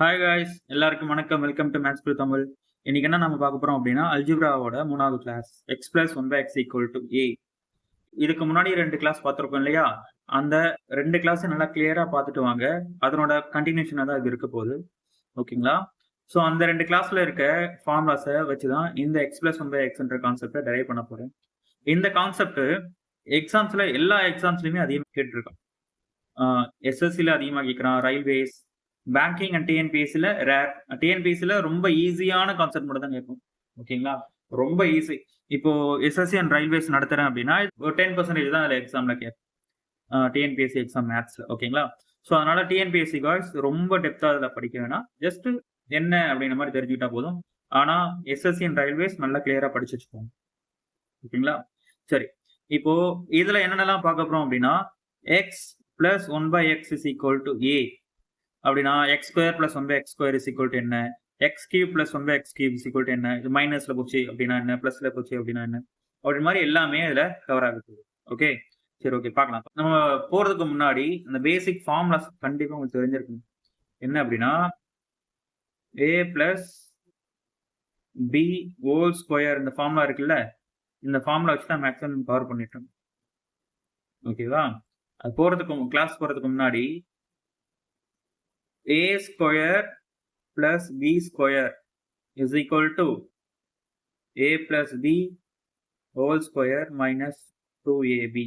Hi guys எல்லாருக்கும் வணக்கம். Welcome to maths brew Tamil இன்னைக்கு என்ன நம்ம பார்க்க போறோம் அப்படின்னா அல்ஜிப்ராவோட மூணாவது class X plus one by X equal to A இதுக்கு முன்னாடி ரெண்டு கிளாஸ் பார்த்துருக்கோம் இல்லையா? அந்த ரெண்டு கிளாஸ் நல்லா கிளியரா பார்த்துட்டு வாங்க. அதனோட கண்டினியூஷனாக தான் இது இருக்க போகுது. ஓகேங்களா ஸோ அந்த ரெண்டு கிளாஸ்ல இருக்க ஃபார்முலாஸை வச்சு தான் இந்த எக்ஸ் பிளஸ் ஒன் பை எக்ஸ்ன்ற கான்செப்டை டெரைவ் பண்ண போறேன். இந்த கான்செப்ட் எக்ஸாம்ஸ்ல எல்லா எக்ஸாம்ஸ்லயுமே அதிகமாக கேட்டுருக்கோம் எஸ்எஸ்சியில் அதிகமாக கேட்குறான் ரயில்வேஸ் பேங்கிங் அண்ட் டிஎன்பிஎஸ்சியில் ரேர் டிஎன்பிஎஸ்சியில் ரொம்ப ஈஸியான கான்செப்ட் மட்டும் தான் கேட்கும். ஓகேங்களா ரொம்ப ஈஸி இப்போ எஸ்எஸ்சி அண்ட் ரயில்வேஸ் நடத்துறேன் அப்படின்னா ஒரு டென் பர்சன்டேஜ் தான் அதில் எக்ஸாமில் கேட்கும். டிஎன்பிஎஸ்சி எக்ஸாம் மேத்ஸில் ஓகேங்களா ஸோ அதனால டிஎன்பிஎஸ்சி காய்ஸ் ரொம்ப டெப்த்தாக அதில் படிக்க வேணாம். ஜஸ்ட் என்ன அப்படின்ற மாதிரி தெரிஞ்சுக்கிட்டா போதும். ஆனால் எஸ்எஸ்சி அண்ட் ரயில்வேஸ் நல்லா கிளியராக படிச்சு வச்சுக்கோங்க. ஓகேங்களா சரி. இப்போ இதில் என்னென்னலாம் பார்க்க போகிறோம் அப்படின்னா x plus one by x is equal to a அப்படின்னா x square plus one by x square is equal to என்ன? X cube plus one by x cube is equal to என்ன? இது மைனஸ்ல போச்சு அப்படின்னா என்ன? பிளஸ்ல போச்சு அப்படின்னா என்ன? அப்படி மாதிரி எல்லாமே இதுல கவர் ஆகுது ஓகே சரி ஓகே பார்க்கலாம். நம்ம போறதுக்கு முன்னாடி அந்த பேசிக் ஃபார்முலாஸ் கண்டிப்பாக உங்களுக்கு தெரிஞ்சிருக்கும். என்ன அப்படின்னா a plus b whole square இந்த ஃபார்முலா இருக்குல்ல? இந்த ஃபார்முலா வச்சு தான் மேக்ஸிமம் கவர் பண்ணிட்டோம் ஓகேவா அது போகிறதுக்கு கிளாஸ் போகிறதுக்கு முன்னாடி a square plus b square is equal to a plus b whole square minus two ab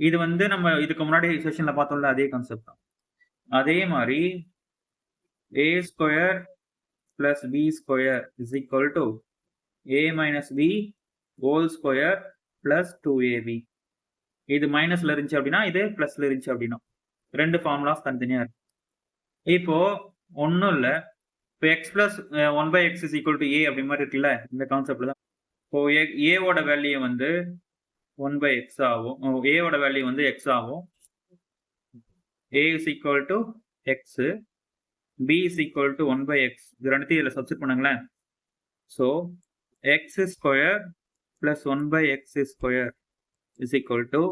இது வந்து நம்ம இதுக்கு முன்னாடி செஷன்ல பார்த்தோம்ல அதே கான்செப்ட் தான். அதே மாதிரி a square plus b square is equal to a minus b whole square plus two ab இது மைனஸ்ல இருந்துச்சு அப்படின்னா இது பிளஸ்ல இருந்துச்சு அப்படின்னா ரெண்டு ஃபார்முலாஸ் தனித்தனியா இருக்கு. இப்போ ஒன்றும் இல்லை. இப்போ x plus one by x is equal to a அப்படி மாதிரி இருக்குல்ல இந்த கான்செப்ட்ல தான். இப்போ ஏவோட வேல்யூ வந்து ஒன் பை எக்ஸ் ஆகும். ஏவோட வேல்யூ வந்து எக்ஸ் ஆகும். A is equal to x b is equal to one by x இது ரெண்டுத்தையும் இதில் சப்ஸ்ட் பண்ணுங்களேன். So x square plus one by x square is equal to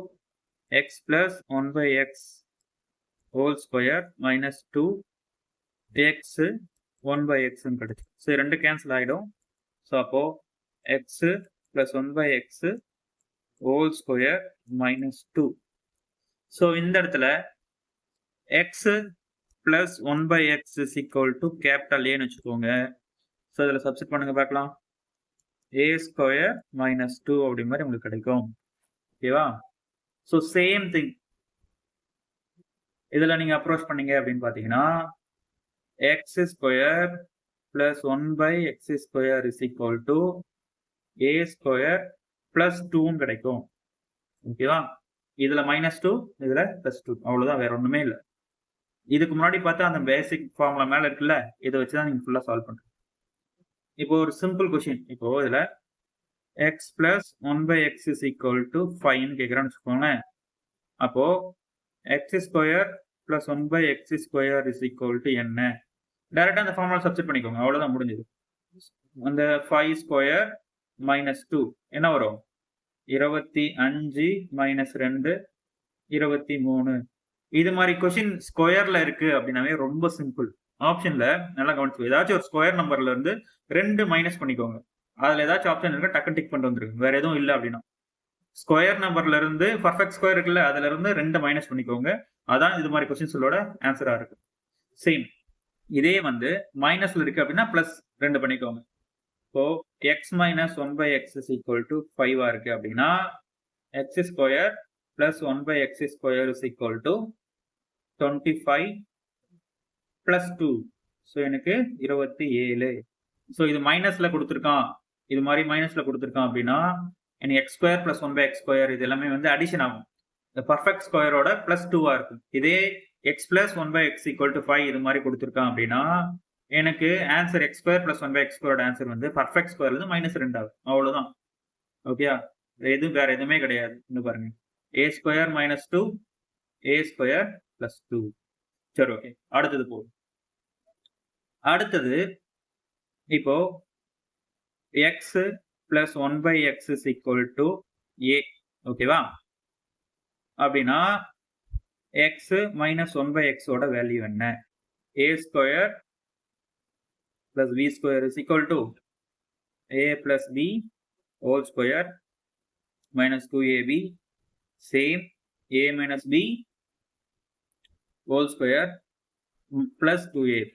x plus one by x whole square minus 2 x 1 by x கிடைக்கும் so ரெண்டு cancel ஆகிடும் so அப்போது x plus one by x whole square minus two so இந்த இடத்துல x plus one by x is equal to capital ஏன்னு வச்சுக்கோங்க. So இதில் சப்ஸ்ட் பண்ணுங்க பார்க்கலாம். ஏ ஸ்கொயர் மைனஸ் டூ அப்படி மாதிரி உங்களுக்கு கிடைக்கும். ஓகேவா ஸோ சேம் திங் இதில் நீங்கள் அப்ரோச் பண்ணீங்க அப்படின்னு பார்த்தீங்கன்னா x square plus one by x square is equal to a square plus டூன்னு கிடைக்கும். ஓகேவா இதில் மைனஸ் டூ இதில் பிளஸ் டூ அவ்வளவுதான் வேற ஒன்றுமே இல்லை. இதுக்கு முன்னாடி பார்த்தா அந்த பேசிக் ஃபார்முலா மேலே இருக்குல்ல இதை வச்சு தான் நீங்கள் ஃபுல்லாக சால்வ் பண்ணுறீங்க இப்போ ஒரு சிம்பிள் கொஷின் இப்போ இதுல x plus one by x is equal to ஃபைவ்னு கேட்குறான்னு வச்சுக்கோங்களேன். அப்போ x square plus one by x square is equal to என்ன டைரக்டா அந்த ஃபார்முலா சப்ஸ்டிட் பண்ணிக்கோங்க. அவ்வளவுதான் முடிஞ்சது. அந்த ஃபைவ் ஸ்கொயர் மைனஸ் டூ என்ன வரும்? இருபத்தி அஞ்சு மைனஸ் ரெண்டு இருபத்தி மூணு. இது மாதிரி கொஷின் ஸ்கொயர்ல இருக்கு அப்படின்னாவே ரொம்ப சிம்பிள் ஆப்ஷன்ல நல்லா கவனிச்சு ஏதாச்சும் ஒரு ஸ்கொயர் நம்பர்ல இருந்து ரெண்டு மைனஸ் பண்ணிக்கோங்க. அதுல ஏதாச்சும் ஆப்ஷன் இருக்கு டக்கு டிக் பண்ணிட்டு வந்துருக்கு வேற எதுவும் இல்லை அப்படின்னா. ஸ்கொயர் நம்பர்ல இருந்து பர்ஃபெக்ட் ஸ்கொயர் இருக்குல்ல அதுல இருந்து ரெண்டு மைனஸ் பண்ணிக்கோங்க. அதான் இது மாதிரி கொஸ்டின்ஸோட ஆன்சரா இருக்கு சேம் இதே வந்து மைனஸ்ல இருக்கு அப்படின்னா பிளஸ் ரெண்டு பண்ணிக்கோங்க. இப்போ x minus one by x is equal to ஃபைவா இருக்கு அப்படின்னா x square plus one by x square is equal to twenty five plus two so எனக்கு இருபத்தி ஏழு. ஸோ இது மைனஸ்ல கொடுத்துருக்கான். இது மாதிரி மைனஸ்ல கொடுத்துருக்கான் அப்படின்னா எனக்கு x square plus one by x square இது எல்லாமே வந்து அடிஷன் ஆகும். இந்த பர்ஃபெக்ட் ஸ்கொயரோட பிளஸ் டூவா இருக்கும். இதே x plus one by x equal to five இது மாதிரி கொடுத்துருக்கான் அப்படின்னா எனக்கு answer x square plus one by x ஸ்கொயரோட ஆன்சர் வந்து பர்ஃபெக்ட் ஸ்கொயர் வந்து மைனஸ் ரெண்டு ஆகும். அவ்வளவுதான். ஓகேயா எதுவும் வேற எதுவுமே கிடையாது. இன்னும் பாருங்க. A square minus two a square plus two சரி ஓகே அடுத்தது போகும் அடுத்தது இப்போ x plus one by x is equal to a ஓகேவா அப்படின்னா x minus one by x value என்ன? A square plus b square is equal a a b b whole square minus 2ab same a minus b whole square mm, plus 2ab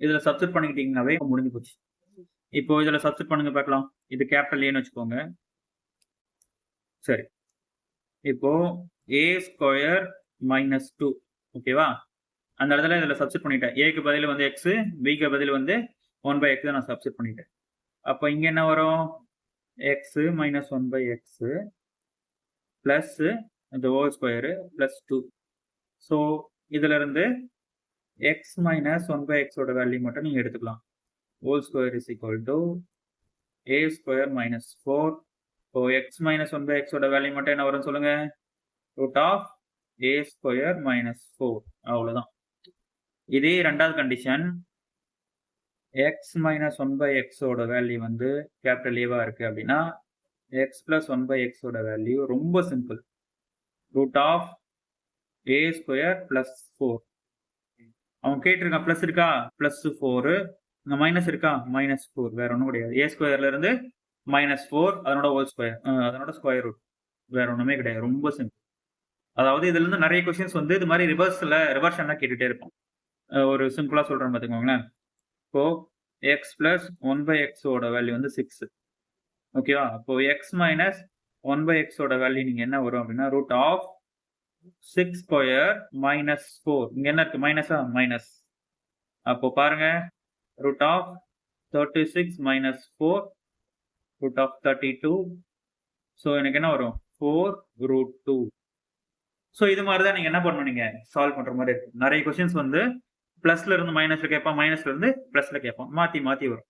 இதுல substitute பண்ணிக்கிட்டீங்கன்னாவே முடிஞ்சு போச்சு. இப்போ இதில் சப்ஸ்ட் பண்ணுங்க பார்க்கலாம். இது capital ஏன்னு வச்சுக்கோங்க. சரி. இப்போ ஏ ஸ்கொயர் மைனஸ் டூ ஓகேவா அந்த இடத்துல இதில் சப்ஸ்ட் பண்ணிட்டேன். ஏக்கு பதில் வந்து எக்ஸு பிக்கு பதில் வந்து ஒன் பை எக்ஸ் நான் சப்ஸ்ட் பண்ணிட்டேன். அப்போ இங்கே என்ன வரும்? X minus one by x plus இந்த whole square plus two so இதிலிருந்து x minus one by x value மட்டும் நீங்கள் எடுத்துக்கலாம். Whole square is equal to a square minus four இப்போ x minus one by x value மட்டும் என்ன வரும்னு சொல்லுங்க? Root of a square minus four அவ்வளோதான் இதே ரெண்டாவது condition x minus one by x value வந்து கேபிட்டல் ஏவா இருக்கு அப்படின்னா எக்ஸ் ப்ளஸ் ஒன் பை எக்ஸோட வேல்யூ ரொம்ப simple root of a square plus four அவன் கேட்டிருக்கான் ப்ளஸ் இருக்கா? பிளஸ் ஃபோரு இங்கே மைனஸ் இருக்கா? மைனஸ் ஃபோர் வேற ஒன்றும் கிடையாது. ஏ ஸ்கொயர்ல இருந்து மைனஸ் ஃபோர் அதனோட ஹோல் ஸ்கொயர் அதனோட ஸ்கொயர் ரூட் வேற ஒன்றுமே கிடையாது. ரொம்ப சிம்பிள் அதாவது இதுல இருந்து நிறைய கொஸ்டின்ஸ் வந்து இது மாதிரி ரிவர்ஸ்ல என்ன கேட்டுகிட்டே இருப்போம். ஒரு சிம்பிளா சொல்றேன் பார்த்துக்கோங்களேன். இப்போ எக்ஸ் பிளஸ் ஒன் பை எக்ஸோட வேல்யூ வந்து சிக்ஸ் ஓகேவா அப்போ எக்ஸ் மைனஸ் ஒன் பை எக்ஸோட வேல்யூ நீங்க என்ன வரும் அப்படின்னா root of six square minus four இங்க என்ன இருக்கு? மைனஸா மைனஸ் அப்போ பாருங்க. Root of thirty six minus four root of thirty two so எனக்கு என்ன வரும்? ஃபோர் ரூட் டூ ஸோ இது மாதிரி தான் நீங்கள் என்ன பண்ணணும்? நீங்க சால்வ் பண்ணுற மாதிரி இருக்கும். நிறைய கொஸ்டின்ஸ் வந்து பிளஸ்ல இருந்து மைனஸ்ல கேட்பான் மைனஸ்ல இருந்து பிளஸ்ல கேட்பான் மாற்றி மாற்றி வரும்.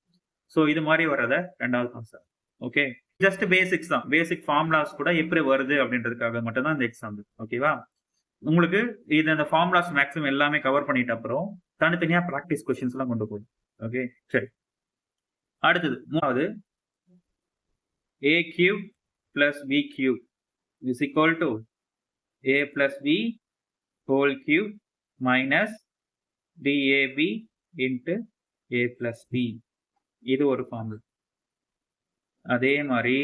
ஸோ இது மாதிரி வர்றத ரெண்டாவது கான்செப்ட் ஓகே ஜஸ்ட் பேசிக்ஸ் தான். பேசிக் ஃபார்முலாஸ் கூட எப்படி வருது அப்படின்றதுக்காக மட்டும்தான் இந்த எக்ஸாம் ஓகேவா உங்களுக்கு இது அந்த ஃபார்முலாஸ் மேக்ஸிமம் எல்லாமே கவர் பண்ணிட்ட அப்புறம் தனித்தனியாக ப்ராக்டிஸ் கொஸ்டின்ஸ் கொண்டு போகுது ஓகே சரி அடுத்தது மூணாவது a cube plus b cube is equal to a plus b whole cube minus dab into a plus b இது ஒரு ஃபார்முலா அதே மாதிரி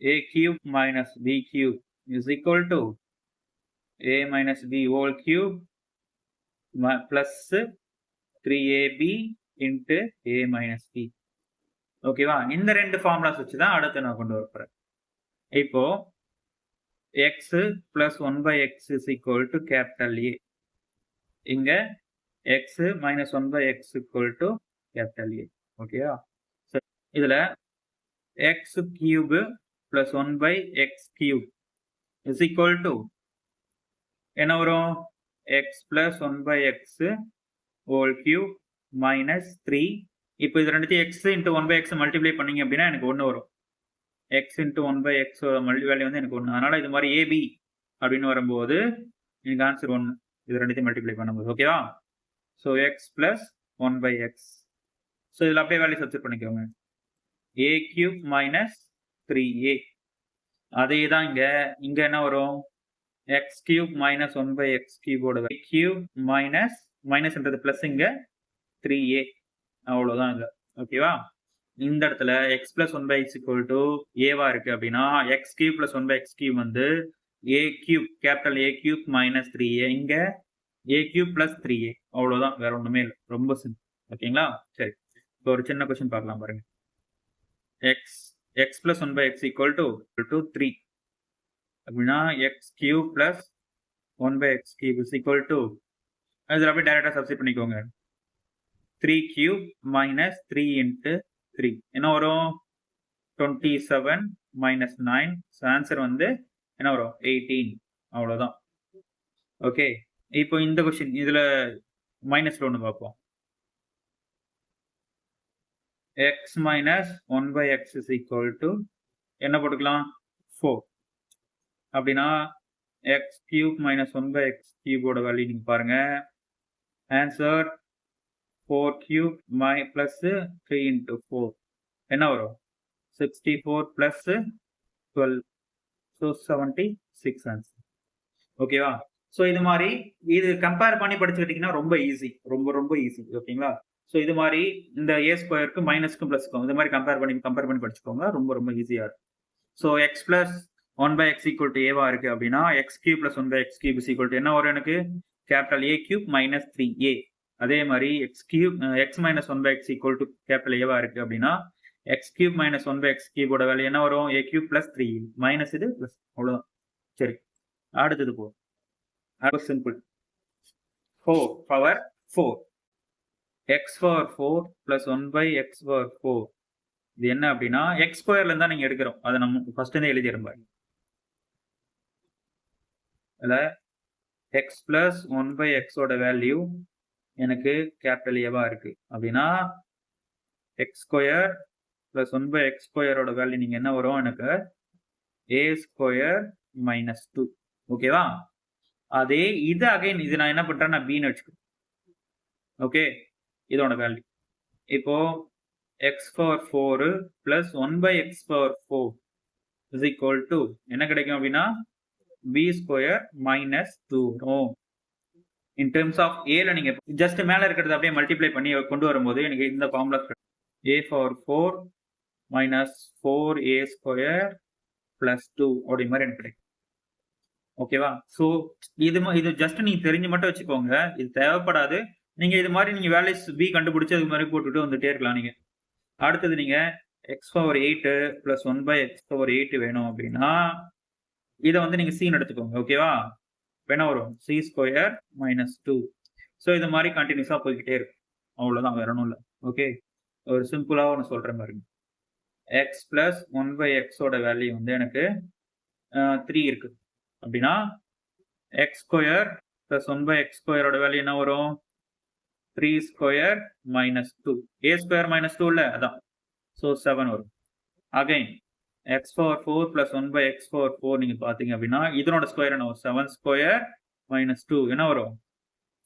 a cube minus b cube is equal to a minus b whole cube plus plus 3ab into a minus b ஓகேவா இந்த ரெண்டு formulas வச்சு தான் அடுத்து நான் கொண்டு வரப்போறேன் இப்போ x plus 1 by x is equal to capital A. இங்க x minus 1 by x equal to capital A. ஓகேயா இதுல x cube plus 1 by x cube is equal to என்ன வரும் x plus 1 by x whole cube minus 3 இப்போ இது ரெண்டுத்தையும் x into one by x multiply பண்ணீங்க அப்படின்னா எனக்கு ஒன்று வரும். X into one by x multi value வந்து எனக்கு ஒன்று அதனால் இது மாதிரி ஏபி அப்படின்னு வரும்போது எனக்கு ஆன்சர் ஒன்று இது ரெண்டுத்தையும் மல்டிப்ளை பண்ணும்போது. ஓகேவா so x plus one by x so இதில் அப்படியே வேல்யூ சப்ஸ்டிட் பண்ணிக்கோங்க. A cube minus three a அதே தான் இங்கே. இங்கே என்ன வரும்? X cube minus one by x கியூபோட cube minus மைனஸ்ன்றது ப்ளஸ் இங்கே த்ரீ ஏ அவ்வளோதான் இங்கே. ஓகேவா இந்த இடத்துல x plus one by x equal to ஏவா இருக்கு அப்படின்னா x cube plus one by x cube வந்து a cube capital a cube minus three a இங்க a cube plus three a அவ்வளவுதான் வேற ஒண்ணுமே இல்லை. ரொம்ப சிம்பிள் ஓகேங்களா சரி. இப்போ ஒரு சின்ன கொஸ்டின் பார்க்கலாம் பாருங்க. X x plus one by x equal to to three அப்படின்னா x cube plus one by x cube is equal to இதில் அப்படியே டேரெக்டாக சப்ஸ்டிட் பண்ணிக்கோங்க. Three cube minus three into three என்ன வரும்? Twenty seven minus nine so answer வந்து என்ன வரும்? எயிட்டீன் அவ்வளோதான் ஓகே இப்போ இந்த கொஸ்டின் இதில் மைனஸில் ஒன்று பார்ப்போம். X minus one by x is equal to என்ன போட்டுக்கலாம்? ஃபோர் அப்படின்னா x cube minus one by x கியூபோட value நீங்கள் பாருங்கள் ஆன்சர் ஃபோர் கியூப் மை ப்ளஸ்ஸு த்ரீ இன்ட்டு ஃபோர் என்ன வரும்? Sixty four plus twelve so seventy six answer ஓகேவா so இது மாதிரி இது கம்பேர் பண்ணி படிச்சுக்கிட்டிங்கன்னா ரொம்ப ஈஸி ரொம்ப ரொம்ப ஈஸி ஓகேங்களா ஸோ இது மாதிரி இந்த ஏ ஸ்கொயருக்கு மைனஸ்க்கும் ப்ளஸ்க்கும் இது மாதிரி கம்பேர் பண்ணி கம்பேர் பண்ணி படிச்சுக்கோங்க. ரொம்ப ரொம்ப ஈஸியாக இருக்கும். So x plus one by x equal to ஏவா இருக்கு அப்படின்னா x cube plus one by x cube is equal to என்ன வரும் எனக்கு? Capital a cube minus three a அதே மாதிரி x cube x minus one by x equal to capital ஏவா இருக்கு அப்படின்னா x cube minus one by x கியூபோட வேலை என்ன வரும்? A cube plus three minus இது பிளஸ் அவ்வளோதான் சரி. அடுத்தது போ. Simple four power four x power four plus one by x power four இது என்ன அப்படின்னா எக்ஸ் ஸ்கொயர்ல இருந்தா நீங்க எடுக்கிறோம். அதை நம்ம ஃபர்ஸ்ட் இருந்தே எழுதிடும் பாருங்க. அதில் எக்ஸ் பிளஸ் ஒன் பை எக்ஸோட வேல்யூ எனக்கு கேபிட்டல் ஏவா இருக்கு. அப்படின்னா x square plus one by x ஸ்கொயரோட வேல்யூ நீங்க என்ன வரும்? எனக்கு ஏ ஸ்கொயர் மைனஸ் டூ ஓகேவா அதே இது அகைன் இது நான் என்ன பண்றேன் நான் பின்னு வச்சுக்கோ ஓகே இதோட வேல்யூ இப்போ x power four plus one by x power four is equal to என்ன கிடைக்கும் அப்படின்னா b square minus two in terms of ஏல நீங்க ஜஸ்ட் மேல இருக்கிறது அப்படியே மல்டிப்ளை பண்ணி கொண்டு வரும்போது எனக்கு இந்த formula a power four minus four a square plus two அப்படி மாதிரி எனக்கு கிடைக்கும். ஓகேவா ஸோ இது இது ஜஸ்ட் நீங்க தெரிஞ்சு மட்டும் வச்சுக்கோங்க. இது தேவைப்படாது. நீங்க இது மாதிரி நீங்க வேல்யூஸ் பி கண்டுபிடிச்சு அது மாதிரி போட்டுட்டு வந்துட்டே இருக்கலாம் நீங்க. அடுத்தது நீங்க x power eight plus one by x power eight வேணும் அப்படின்னா இதை வந்து நீங்கள் சீன் எடுத்துக்கோங்க ஓகேவா வேணா வரும். C square minus two so இது மாதிரி கண்டினியூஸாக போய்கிட்டே இருக்கும். அவ்வளோதான் வேற ஒன்றும் இல்லை. ஓகே ஒரு சிம்பிளாக ஒன்று சொல்கிற மாதிரி. எக்ஸ் ப்ளஸ் ஒன் பை எக்ஸோட வேல்யூ வந்து எனக்கு த்ரீ இருக்குது அப்படின்னா x square plus one by x ஸ்கொயரோட வேல்யூ என்ன வரும்? Three square minus two a square minus two இல்லை அதான். ஸோ செவன் வரும். Again x power four plus one by x power four நீங்கள் பார்த்தீங்க அப்படின்னா இதனோட ஸ்கொயர் என்ன வரும்? செவன் ஸ்கொயர் மைனஸ் டூ என்ன வரும்?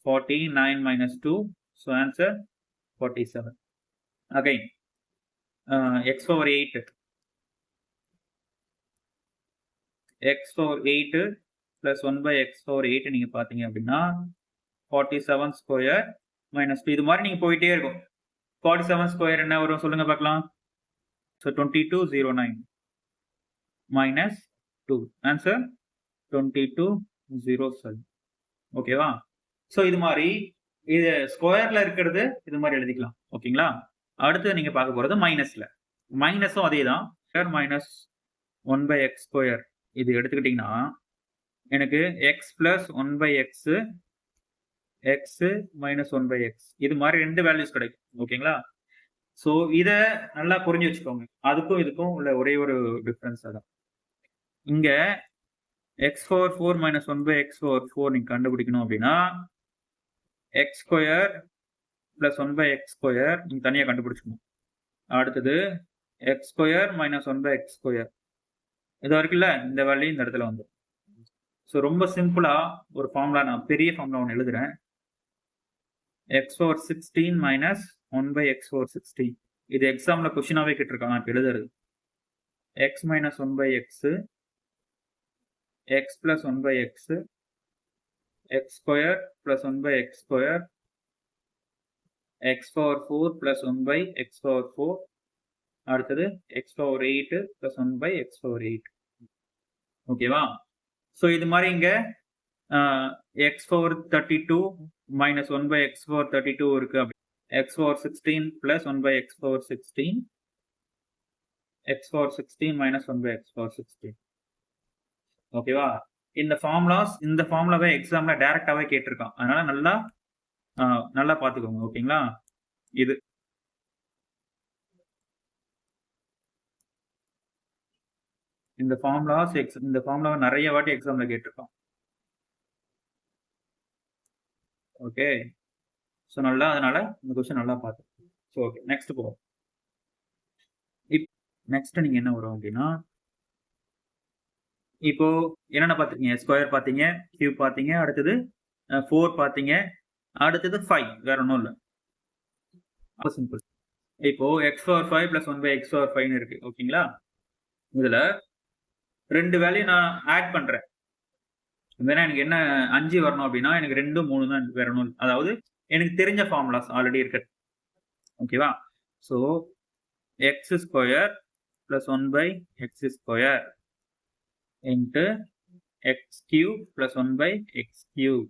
Forty nine minus two so answer forty seven again x power eight x power eight plus one by x power eight நீங்கள் பார்த்தீங்க அப்படின்னா forty seven square minus two இது மாதிரி நீங்கள் போயிட்டே இருக்கும். ஃபார்ட்டி செவன் ஸ்கொயர் என்ன வரும்? சொல்லுங்க பார்க்கலாம். So twenty two zero nine minus two answer twenty two zero seven ஓகேவா ஸோ இது மாதிரி இது ஸ்கொயர்ல இருக்கிறது இது மாதிரி எழுதிக்கலாம். ஓகேங்களா அடுத்து நீங்க பார்க்க போறது மைனஸ்ல மைனஸும் அதே தான். Square minus one by x square இது எடுத்துக்கிட்டிங்கன்னா எனக்கு x plus one by x x minus one by x இது மாதிரி ரெண்டு வேல்யூஸ் கிடைக்கும். ஓகேங்களா ஸோ இதை நல்லா புரிஞ்சு வச்சுக்கோங்க. அதுக்கும் இதுக்கும் உள்ள ஒரே ஒரு டிஃப்ரென்ஸ் அதான். இங்க x four four minus one by x four four நீங்க கண்டுபிடிக்கணும் அப்படின்னா x square plus one by x square நீங்க தனியாக கண்டுபிடிச்சிக்கணும். அடுத்தது x square minus one by x square இது வரைக்கும்ல இந்த வேல்யூ இந்த இடத்துல வந்து ஸோ ரொம்ப சிம்பிளா ஒரு ஃபார்முலா நான் பெரிய ஃபார்முலா ஒன்று எழுதுறேன். X four sixteen minus one by x four sixteen இது எக்ஸாம்ல கொஸ்டினாவே கேட்டிருக்காங்க இப்போ எழுதுறது. X minus one by x x plus 1 by x, x square plus 1 by x square, x power 4 plus 1 by x power 4, அடுத்தது x power 8 plus 1 by x power 8. ஓகேவா so இது மாதிரி இங்கே x four thirty two minus one by x four thirty two இருக்கு அப்படி x four sixteen plus one by x four sixteen x four sixteen minus one by x four sixteen ஓகேவா? இந்த formulas இந்த ஃபார்முலாவே எக்ஸாம்ல டைரக்டாவே கேட்டிருக்கான். அதனால நல்லா நல்லா பாத்துக்கோங்க ஓகேங்களா? இது. இந்த ஃபார்முலாஸ் எக்ஸ் இந்த ஃபார்முலாவை நிறைய வாட்டி எக்ஸாம்ல கேட்டிருக்கான். ஓகே? ஸோ நல்லா அதனால இந்த கொஸ்டின் நல்லா பார்த்து. ஸோ ஓகே நெக்ஸ்ட் போவோம். இப் நெக்ஸ்ட் நீங்க என்ன வரும் அப்படின்னா இப்போ என்னென்ன பார்த்தீங்க ஸ்கொயர் பார்த்தீங்க கியூப் பார்த்தீங்க அடுத்தது ஃபோர் பார்த்தீங்க அடுத்தது ஃபைவ் வேற ஒன்றும் இல்லை. சிம்பிள் இப்போ x power five plus one by x power ஃபைவ்னு இருக்கு ஓகேங்களா? இதில் ரெண்டு வேல்யூ நான் ஆட் பண்ணுறேன் வேணா எனக்கு என்ன அஞ்சு வரணும் அப்படின்னா எனக்கு ரெண்டு மூணு தான் வரணும் அதாவது எனக்கு தெரிஞ்ச ஃபார்முலாஸ் ஆல்ரெடி இருக்கு. ஓகேவா? So x square plus one by x square into x cube plus one by x cube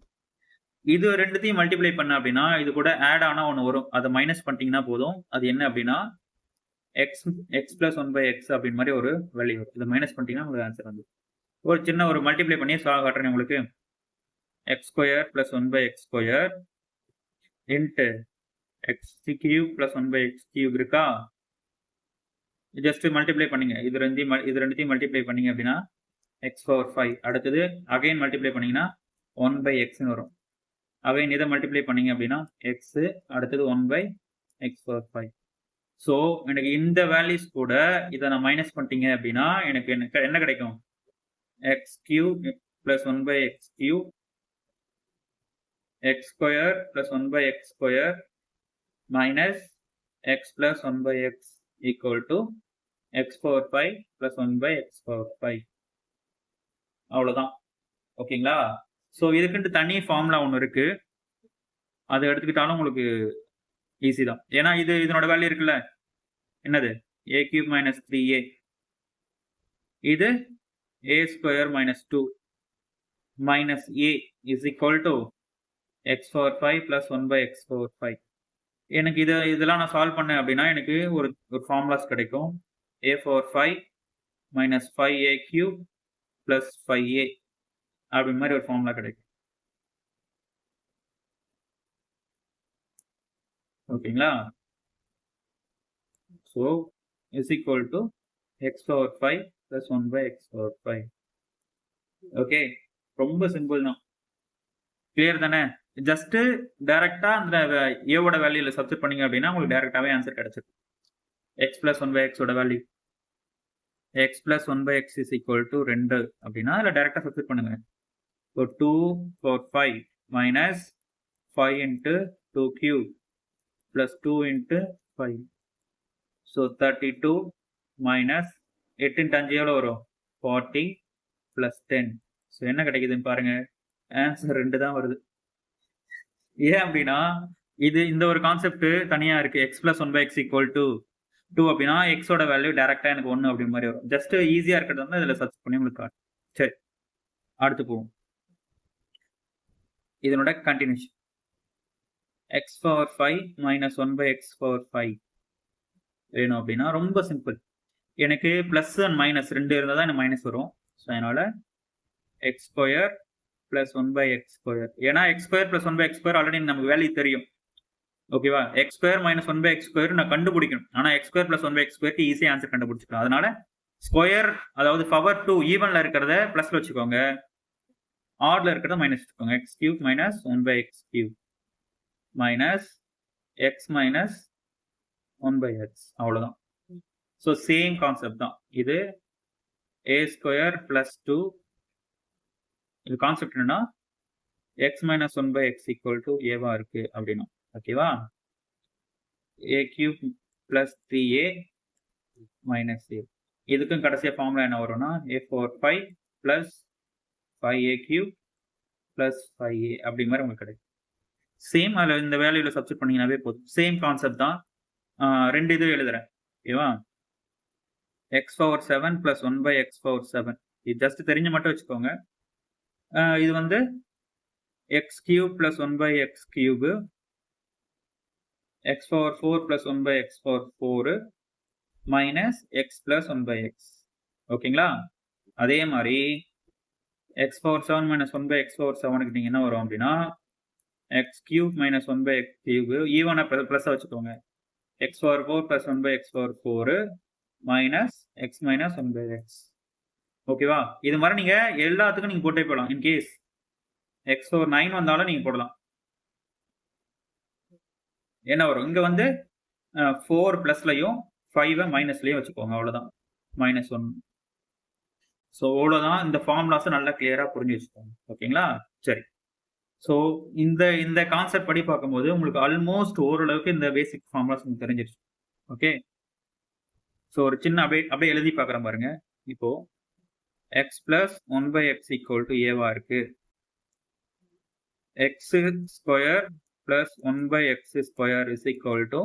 இது ரெண்டுத்தையும் மல்டிப்ளை பண்ண அப்படின்னா இது கூட ஆட் ஆனால் ஒன்று வரும். அதை மைனஸ் பண்ணிட்டீங்கன்னா போதும். அது என்ன அப்படின்னா x x plus one by x அப்படின்னு மாதிரி ஒரு வேல்யூ வரும் இதை மைனஸ் பண்ணிட்டீங்கன்னா உங்களுக்கு ஆன்சர் வந்து ஒரு சின்ன ஒரு மல்டிப்ளை பண்ணி சால்வ் காட்டுறேன் உங்களுக்கு. X square plus one by x square into x cube plus one by x cube இருக்கா? ஜஸ்ட் மல்டிப்ளை பண்ணுங்க. இது ரெண்டையும் ம- இது ரெண்டுத்தையும் மல்டிப்ளை பண்ணீங்க அப்படின்னா எக்ஸ் பவர் ஃபைவ் அடுத்தது அகைன் மல்டிப்ளை பண்ணிங்கன்னா ஒன் பை எக்ஸ்னு வரும். அகைன் இதை மல்டிப்ளை பண்ணீங்க அப்படின்னா எக்ஸு அடுத்தது one by x power five so எனக்கு இந்த வேல்யூஸ் கூட இதை நான் மைனஸ் பண்ணிட்டீங்க அப்படின்னா எனக்கு என்ன என்ன கிடைக்கும்? X cube plus one by x cube x square plus one by x square minus x plus one by x equal to x power five plus one by x power five அவ்வளோதான் ஓகேங்களா? So இதுக்குன்ட்டு தனி formula ஒன்று இருக்கு. அதை எடுத்துக்கிட்டாலும் உங்களுக்கு easy தான். ஏன்னா இது இதனோட வேல்யூ இருக்குல்ல? என்னது? A cube minus three a இது a square minus two minus a is equal to x four five plus one by x four five எனக்கு இதை இதெல்லாம் நான் சால்வ் பண்ணேன் அப்படின்னா எனக்கு ஒரு ஒரு ஃபார்முலாஸ் கிடைக்கும். A four five minus five A cube plus five A அப்படின் மாதிரி ஒரு ஃபார்முலா கிடைக்கும். ஓகேங்களா? So is equal to x power five plus one by x power five okay ரொம்ப சிம்பிள் தான். கிளியர் தானே? ஜஸ்ட் டைரக்டா அந்த ஏவோட வேல்யூல சப்ஸ்ட் பண்ணீங்க அப்படின்னா உங்களுக்கு டைரக்டாவே ஆன்சர் கிடைச்சிடும் எக்ஸ் பிளஸ் ஒன் பை எக்ஸோட value x plus one by x is equal to ரெண்டு அப்படின்னா அதில் டேரெக்டாக சப்ஸ்ட் பண்ணுங்க. இப்போ two four five minus five into two cube plus two into five so thirty two minus எட்டு இன்ட்டு அஞ்சு எவ்வளோ வரும்? ஃபார்ட்டி ப்ளஸ் டென் ஸோ என்ன கிடைக்குதுன்னு பாருங்க. ஆன்சர் ரெண்டு தான் வருது. ஏன் அப்படின்னா இது இந்த ஒரு கான்செப்ட் தனியாக இருக்குது x plus one by x equal to two அப்படின்னா எக்ஸோட வேல்யூ டேரெக்டாக எனக்கு ஒன்று அப்படி மாதிரி வரும். ஜஸ்ட் ஈஸியாக இருக்கிறது வந்து இதில் சர்ச் பண்ணி உங்களுக்கு காட்டும். சரி. அடுத்து போவோம். இதனோட continuation x power five minus one by x power five வேணும் அப்படின்னா ரொம்ப சிம்பிள் எனக்கு ப்ளஸ் அண்ட் மைனஸ் ரெண்டு இருந்தால் தான் எனக்கு மைனஸ் வரும். ஸோ அதனால் x square one by x square ஏன்னா x square plus one by x square already நமக்கு வேல்யூ தெரியும். ஓகேவா x square minus one by x square நான் கண்டுபிடிக்கணும். ஆனால் x square plus one by x ஸ்கொயருக்கு ஈஸியாக ஆன்சர் கண்டுபிடிச்சிக்கலாம். அதனால ஸ்கொயர் அதாவது பவர் டூ ஈவன்ல இருக்கிறத பிளஸ்ல வச்சுக்கோங்க. ஆர்டில் இருக்கிறத மைனஸ் வச்சுக்கோங்க. X cube minus one by x cube minus x minus one by x அவ்வளோதான் ஸோ சேம் கான்செப்ட் தான். இது ஏ ஸ்கொயர் பிளஸ் டூ இது கான்செப்ட் என்னன்னா x minus one by x equal to ஏவா இருக்கு அப்படின்னா. ஓகேவா a cube plus three a minus a இதுக்கும் கடைசியாக ஃபார்முலா என்ன வரும்னா a four five plus five a cube plus five a அப்படி மாதிரி உங்களுக்கு கிடைக்கும். சேம் அதில் இந்த வேல்யூவில் சப்ஸ்ட் பண்ணீங்கன்னாவே போதும். சேம் கான்செப்ட் தான். ரெண்டு இது எழுதுறேன். ஓகேவா x power seven plus one by x power seven இது ஜஸ்ட் தெரிஞ்சு மட்டும் வச்சுக்கோங்க. இது வந்து x cube plus one by x cube x power four plus one by x power four minus x plus one by x ஓகேங்களா அதே மாதிரி x power seven minus one by x power செவனுக்கு நீங்கள் என்ன வரும் அப்படின்னா x cube minus one by x cube ஈவனை plus வச்சுக்கோங்க. X power four plus one by x power four minus x minus one by x ஓகேவா இது மாதிரி நீங்க எல்லாத்துக்கும் நீங்க போட்டே போடலாம் இன்கேஸ் எக்ஸ் பவர் நைன் வந்தாலும் நீங்க போடலாம். என்ன வரும் இங்கே வந்து ஃபோர் ப்ளஸ்லையும் ஃபைவ் மைனஸ்லையும் வச்சுக்கோங்க அவ்வளோதான் மைனஸ் ஒன் ஸோ அவ்வளோதான் இந்த ஃபார்முலாஸை நல்லா கிளியராக புரிஞ்சு வச்சுக்கோங்க. ஓகேங்களா? சரி. ஸோ இந்த இந்த கான்செப்ட் படி பார்க்கும்போது உங்களுக்கு ஆல்மோஸ்ட் ஓரளவுக்கு இந்த பேசிக் ஃபார்முலாஸ் உங்களுக்கு தெரிஞ்சிருச்சு. ஓகே ஸோ ஒரு சின்ன அப்படியே அப்படியே எழுதி பார்க்குறேன் பாருங்க. இப்போ x plus one by x equal to ஏவா இருக்கு. X square plus one by x square is equal to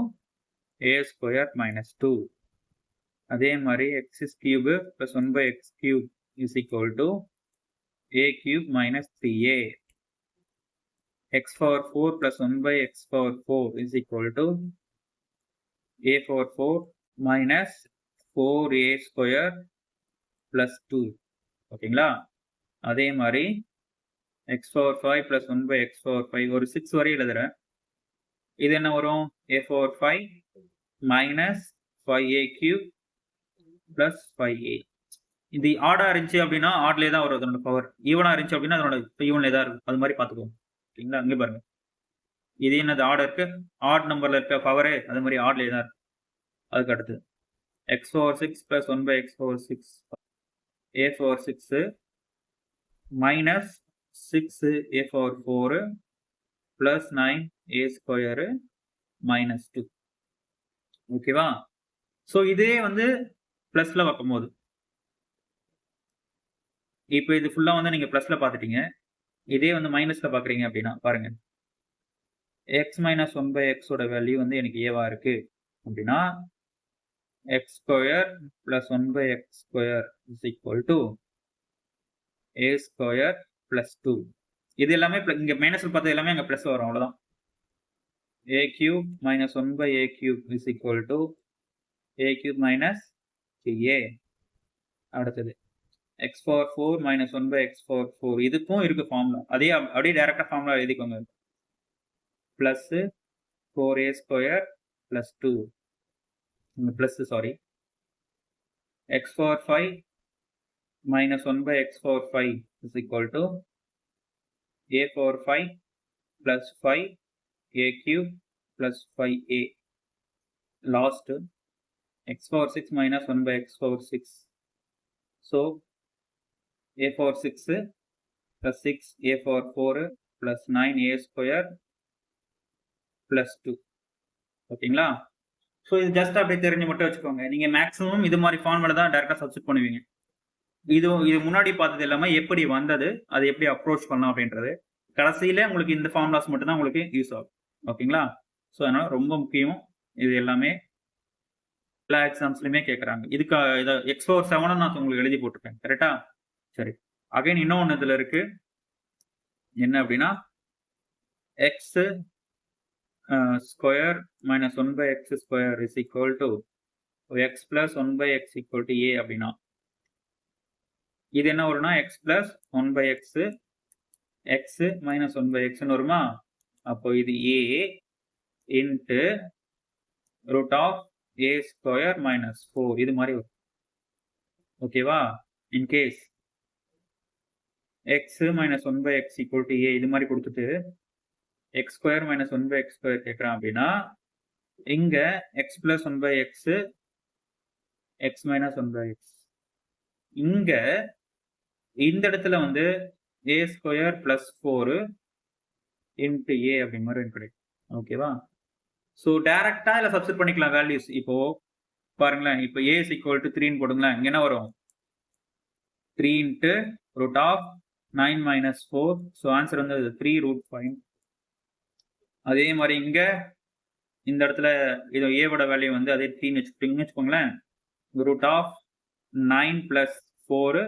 a square minus two அதே மாதிரி x cube plus one by x cube is equal to a cube minus three a x power 4 plus 1 by x power 4 is equal to a power 4 minus 4a square plus 2 ஓகேங்களா அதே மாதிரி x power 5 plus 1 by x power 5 ஒரு six வரை எழுதுறேன். இது என்ன வரும்? A power five minus five a cube plus five a இது ஆடா இருந்துச்சு அப்படின்னா ஆட்லேயே தான் வரும் அதனோட பவர் ஈவனாக இருந்துச்சு அப்படின்னா அதனோட ஈவன்லேயே தான் இருக்கும். அது மாதிரி பார்த்துக்கோங்க ஓகேங்களா அங்கே பாருங்க. இது என்னது ஆர்டர் இருக்கு? ஆட் நம்பர்ல இருக்க பவரே அது மாதிரி ஆட்லேயே தான் இருக்கு. அதுக்கு அடுத்து x four six plus one by x four six a four six minus six a four four plus nine a square minus two ஓகேவா ஸோ இதே வந்து ப்ளஸில் பார்க்கும்போது. இப்போ இது ஃபுல்லாக வந்து நீங்கள் ப்ளஸில் பார்த்துட்டீங்க. இதே வந்து மைனஸில் பார்க்குறீங்க அப்படின்னா பாருங்கள் எக்ஸ் மைனஸ் ஒன் பை எக்ஸோட வேல்யூ வந்து எனக்கு ஏவா இருக்குது அப்படின்னா x square plus one by x square is equal to a square plus two இது எல்லாமே இங்க மைனஸ் பார்த்தது எல்லாமே அங்கே பிளஸ் வரும் அவ்வளோதான் a cube minus one by a cube is equal to a cube minus a அடுத்தது. X power four minus one by x power four இதுக்கும் இருக்கு ஃபார்முலா அதே அப்படியே டேரெக்டாக ஃபார்முலா எழுதிக்கோங்க. Plus four a square plus two plus sorry x power five minus one by x power five is equal to a power five plus five a cube plus five a x x power six minus one by x power six so a for 6 plus 6 a for 4 plus 9 a square plus 2 ஓகேங்களா so இது just அப்படியே தெரிஞ்சு மட்டும் வச்சுக்கோங்க. நீங்க maximum இது மாதிரி formula தான் டேரக்டா சப்ஸ்ட் பண்ணுவீங்க. இது இது முன்னாடி பார்த்தது எல்லாமே எப்படி வந்தது அதை எப்படி அப்ரோச் பண்ணலாம் அப்படின்றது. கடைசியில உங்களுக்கு இந்த ஃபார்முலாஸ் மட்டும்தான் உங்களுக்கு யூஸ் ஆகும். ஓகேங்களா ஸோ அதனால ரொம்ப முக்கியம். இது எல்லாமே எல்லா எக்ஸாம்ஸ்லையுமே கேட்குறாங்க இதுக்கு இதை எக்ஸ் ஃபோர் செவனும் நான் உங்களுக்கு எழுதி போட்டிருப்பேன் கரெக்டா சரி. அகைன் இன்னொன்று இதில் இருக்கு. என்ன அப்படின்னா x square minus one by x square is equal to x plus one by x equal to a அப்படின்னா இது என்ன வரும்னா x plus one by x x minus one by எக்ஸ்னு வருமா? அப்போ இது a into root of a square minus four இது மாதிரி வரும். ஓகேவா in case x minus one by x equal to a இது மாதிரி கொடுத்துட்டு x square minus one by x square கேட்குறான் அப்படின்னா இங்கே x plus one by x x minus one by x இங்கே இந்த இடத்துல வந்து a square plus four into a அப்படிங்கிற மாதிரி கிடைக்கும். ஓகேவா ஸோ டேரெக்டாக இல்லை சப்ஸ்ட் பண்ணிக்கலாம் வேல்யூஸ் இப்போ பாருங்களேன். இப்போ ஏ இஸ் ஈக்குவல் டு த்ரீன்னு போடுங்களேன். இங்கே என்ன வரும்? Three into root of nine minus four so answer வந்து த்ரீ ரூட் ஃபைவ் அதே மாதிரி இங்கே இந்த இடத்துல இது ஏவோட வேல்யூ வந்து அதே த்ரீன்னு வச்சுக்கிட்டீங்கன்னு வச்சுக்கோங்களேன். Root of nine plus four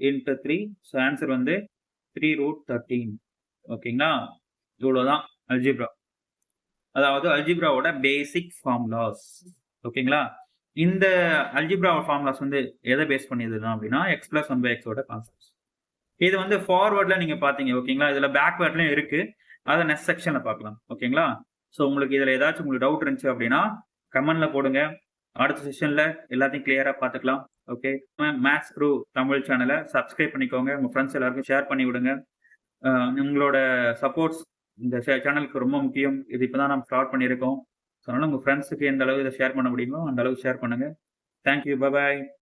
into three so answer வந்து த்ரீ ரூட் தேர்ட்டீன் ஓகேங்களா இவ்வளோதான் அல்ஜிப்ரா அதாவது அல்ஜிப்ராவோட பேசிக் ஃபார்முலாஸ் ஓகேங்களா இந்த அல்ஜிப்ரா ஃபார்முலாஸ் வந்து எதை பேஸ் பண்ணியதுன்னா அப்படின்னா எக்ஸ் பிளஸ் ஒன் பை எக்ஸோட கான்செப்ட்ஸ் இது வந்து ஃபார்வர்டில் நீங்கள் பார்த்தீங்க ஓகேங்களா இதில் பேக்வேர்ட்லேயும் இருக்குது அதை நெக்ஸ்ட் செக்ஷனில் பார்க்கலாம் ஓகேங்களா ஸோ உங்களுக்கு இதில் ஏதாச்சும் உங்களுக்கு டவுட் இருந்துச்சு அப்படின்னா கமெண்டில் போடுங்க. அடுத்த செஷனில் எல்லாத்தையும் கிளியராக பார்த்துக்கலாம். ஓகே மேக்ஸ் க்ரூ தமிழ் சேனலை சப்ஸ்கிரைப் பண்ணிக்கோங்க. உங்கள் ஃப்ரெண்ட்ஸ் எல்லாருக்கும் ஷேர் பண்ணி விடுங்க. உங்களோட சப்போர்ட்ஸ் இந்த சேனலுக்கு ரொம்ப முக்கியம். இது இப்போதான் நம்ம ஸ்டார்ட் பண்ணியிருக்கோம். ஸோ அதனால உங்கள் ஃப்ரெண்ட்ஸுக்கு எந்த அளவு இதை ஷேர் பண்ண முடியுமோ அந்த அளவுக்கு ஷேர் பண்ணுங்க. Thank you bye